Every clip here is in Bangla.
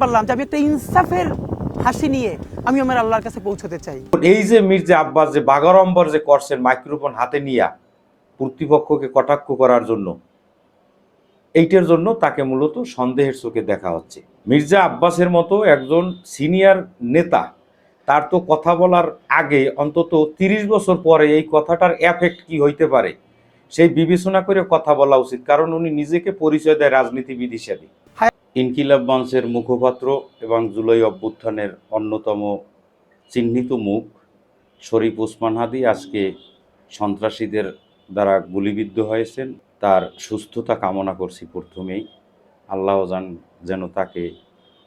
পারলাম যে আমি একটা ইনসাফের হাসি নিয়ে আমি আমার আল্লাহর কাছে পৌঁছতে চাই। এই যে মির্জা আব্বাস যে বাগাড়ম্বর যে করছেন মাইক্রোফোন হাতে নিয়া কর্তৃপক্ষকে কটাক্ষ করার জন্য, এইটার জন্য তাকে মূলত সন্দেহের চোখে দেখা হচ্ছে। মির্জা আব্বাসের মতো একজন সিনিয়র নেতা, তার তো কথা বলার আগে অন্তত তিরিশ বছর পরে এই কথাটার এফেক্ট কি হইতে পারে, সেই বিবেচনা করে কথা বলা উচিত, কারণ উনি নিজেকে পরিচয় দেয় রাজনীতিবিদ হিসেবে। ইনকিলাব মঞ্চের মুখপাত্র এবং জুলাই অভ্যুত্থানের অন্যতম চিহ্নিত মুখ শরীফ ওসমান হাদি আজকে সন্ত্রাসীদের দ্বারা গুলিবিদ্ধ হয়েছেন। তার সুস্থতা কামনা করছি প্রথমেই। আল্লাহ জান, যেন তাকে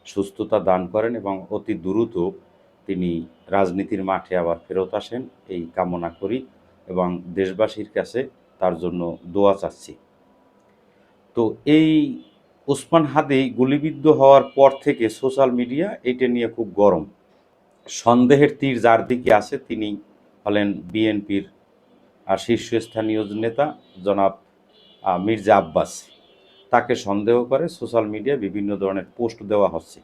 সুস্থতা দান করেন এবং অতি দ্রুত তিনি রাজনীতির মাঠে আবার ফেরত আসেন। এই কামনা করি এবং দেশবাসীর কাছে তার জন্য দোয়া চাচ্ছি। তো এই ওসমান হাদি গুলিবিদ্ধ হওয়ার পর থেকে সোশ্যাল মিডিয়া এটা নিয়ে খুব গরম। সন্দেহের তীর যার দিকে আছে তিনি হলেন বিএনপির আর শীর্ষস্থানীয় নেতা জনাব মির্জা আব্বাস। তাকে সন্দেহ করে সোশ্যাল মিডিয়ায় বিভিন্ন ধরনের পোস্ট দেওয়া হচ্ছে।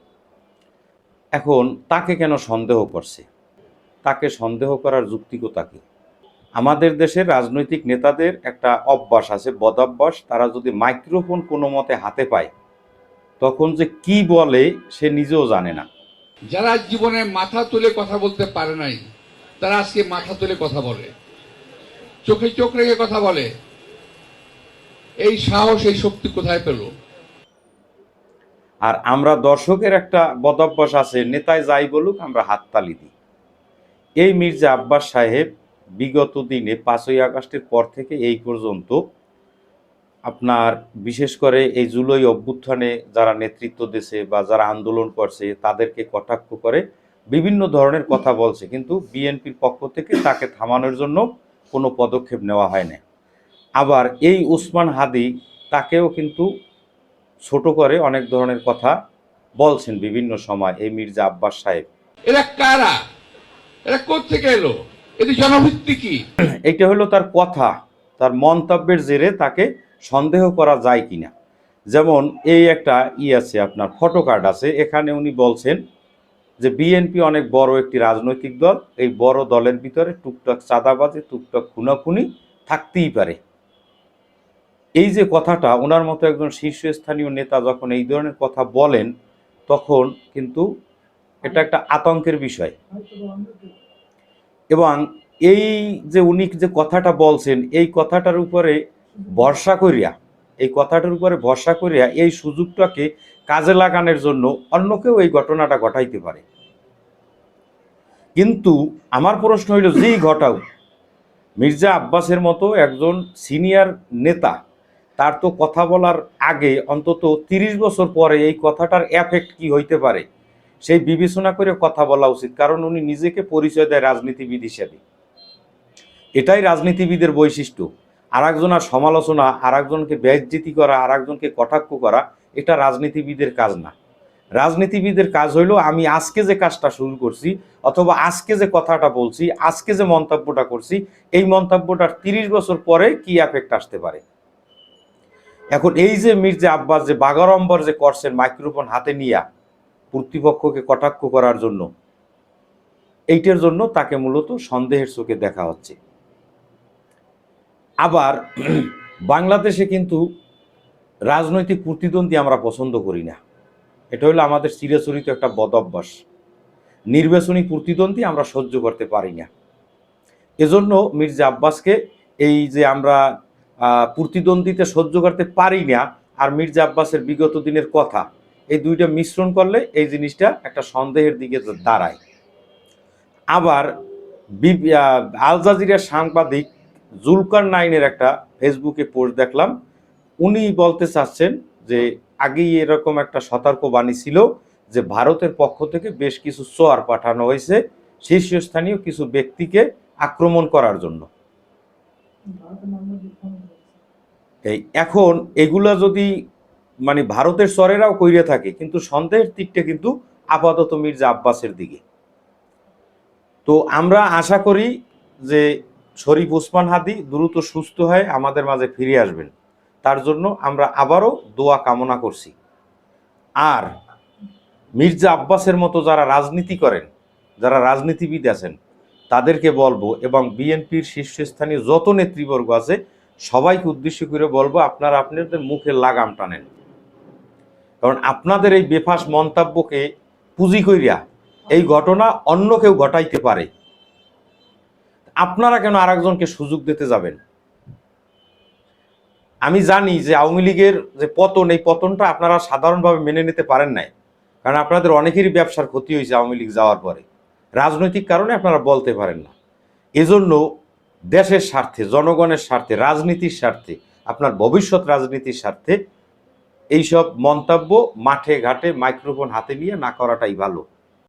এখন তাকে কেন সন্দেহ করছে? তাকে সন্দেহ করার যুক্তিকতা কি? আমাদের দেশের রাজনৈতিক নেতাদের একটা অভ্যাস আছে বদাভ্যাস। তারা যদি মাইক্রোফোন কোনো মতে হাতে পায় তখন যে কি বলে সে নিজেও জানে না। যারা জীবনে মাথা তুলে কথা বলতে পারে নাই তারা আজকে মাথা তুলে কথা বলে। চোখে চোখ রেখে কথা বলে। এই সাহস এই শক্তি কোথায় পেল? আর আমরা দর্শকের একটা বদভ্যাস আছে নেতায় যাই বলুক আমরা হাততালি দিই। এই মির্জা আব্বাস সাহেব বিগত দিনে পাঁচই আগস্টের পর থেকে এই পর্যন্ত আপনার বিশেষ করে এই জুলাই অভ্যুত্থানে যারা নেতৃত্ব দিয়েছে বা যারা আন্দোলন করছে, তাদেরকে কটাক্ষ করে বিভিন্ন ধরনের কথা বলছে। কিন্তু বিএনপির পক্ষ থেকে তাকে থামানোর জন্য কোনো পদক্ষেপ নেওয়া হয় না আবার এই উসমান হাদি তাকেও কিন্তু ছোট করে অনেক ধরনের কথা বলছেন বিভিন্ন সময়, এই মির্জা আব্বাস সাহেব। এরা কারা? এরা থেকে এলো? এদের জনভিত্তি কি? এইটা হলো তার কথা, তার মন্তব্যের জেরে তাকে সন্দেহ করা যায় কিনা। যেমন এই একটা ই আছে, আপনার ফটো কার্ড আছে, এখানে উনি বলছেন যে বিএনপি অনেক বড় একটি রাজনৈতিক দল, এই বড় দলের ভিতরে টুকটাক চাঁদাবাজি, টুকটাক খুনাখুনি থাকতেই পারে। এই যে কথাটা, ওনার মতো একজন শীর্ষস্থানীয় নেতা যখন এই ধরনের কথা বলেন, তখন কিন্তু এটা একটা আতঙ্কের বিষয়। এবং এই যে উনি যে কথাটা বলছেন, এই কথাটার উপরে ভরসা করিয়া, এই কথাটার উপরে ভরসা করিয়া এই সুযোগটাকে কাজে লাগানোর জন্য অন্য কেউ এই ঘটনাটা ঘটাইতে পারে। কিন্তু আমার প্রশ্ন হইল, যেই ঘটাও, মির্জা আব্বাসের মতো একজন সিনিয়র নেতা, তার তো কথা বলার আগে অন্তত তিরিশ বছর পরে এই কথাটার এফেক্ট কি হইতে পারে? সেই বিবেচনা করে কথা বলা উচিত, কারণ উনি নিজেকে পরিচয় দেয় রাজনীতিবিদ হিসেবে। এটাই রাজনীতিবিদের বৈশিষ্ট্য। আর একজনের সমালোচনা আর একজনকে ব্যয়জিতি করা আর একজনকে কটাক্ষ করা, এটা রাজনীতিবিদের কাজ না। রাজনীতিবিদের কাজ হইল, আমি আজকে যে কাজটা শুরু করছি, অথবা আজকে যে কথাটা বলছি, আজকে যে মন্তব্যটা করছি, এই মন্তব্যটার তিরিশ বছর পরে কি এফেক্ট আসতে পারে? এখন এই যে মির্জা আব্বাস যে বাগাড়ম্বর যে করছেন মাইক্রোফোন হাতে নিয়া কর্তৃপক্ষকে কটাক্ষ করার জন্য। এইটার জন্য তাকে মূলত সন্দেহের চোখে দেখা হচ্ছে। আবার বাংলাদেশে কিন্তু রাজনৈতিক প্রতিদ্বন্দ্বী আমরা পছন্দ করি না। এটা হলো আমাদের চিরাচরিত একটা বদ অভ্যাস। নির্বাচনী প্রতিদ্বন্দ্বী আমরা সহ্য করতে পারি না। এজন্য মির্জা আব্বাসকে এই যে আমরা প্রতিদ্বন্দ্বীতে সহ্য করতে পারি না, আর মির্জা আব্বাসের বিগত দিনের কথা এই দুইটা মিশ্রণ করলে এই জিনিসটা একটা সন্দেহের দিকে দাঁড়ায়। আবার বি- আল জাজিরার সাংবাদিক জুলকার নাইনের একটা ফেসবুকে পোস্ট দেখলাম। উনি বলতে চাচ্ছেন যে আগেই এরকম একটা সতর্কবাণী ছিল যে ভারতের পক্ষ থেকে বেশ কিছু চোয়ার পাঠানো হয়েছে শীর্ষস্থানীয় কিছু ব্যক্তিকে আক্রমণ করার জন্য। এই এখন এগুলা যদি মানে ভারতের স্বরেরাও কইরে থাকে, কিন্তু সন্দেহের দিকটা কিন্তু আপাতত মির্জা আব্বাসের দিকে। তো আমরা আশা করি যে শরীফ ওসমান হাদি দ্রুত সুস্থ হয়ে আমাদের মাঝে ফিরে আসবেন। তার জন্য আমরা আবারও দোয়া কামনা করছি। আর মির্জা আব্বাসের মতো যারা রাজনীতি করেন, যারা রাজনীতিবিদ আছেন, তাদেরকে বলব এবং বিএনপির শীর্ষস্থানীয় যত নেতৃবর্গ আছে, সবাইকে উদ্দেশ্য করে বলব আপনারা আপনাদের মুখে লাগাম টানেন কারণ আপনাদের এই বেফাস মন্তব্যকে পুঁজি কইরা এই ঘটনা অন্য কেউ ঘটাইতে পারে। আপনারা কেন আরেকজনকে সুযোগ দিতে যাবেন? আমি জানি যে আওয়ামী লীগের যে পতন, এই পতনটা আপনারা সাধারণভাবে মেনে নিতে পারেন নাই। কারণ আপনাদের অনেকেরই ব্যবসার ক্ষতি হয়েছে আওয়ামী লীগ যাওয়ার পরে। রাজনৈতিক কারণে আপনারা বলতে পারেন না। এজন্য দেশের স্বার্থে, জনগণের স্বার্থে, রাজনীতির স্বার্থে, আপনার ভবিষ্যৎ রাজনীতির স্বার্থে এইসব মন্তব্য মাঠে ঘাটে মাইক্রোফোন হাতে নিয়ে না করাটাই ভালো।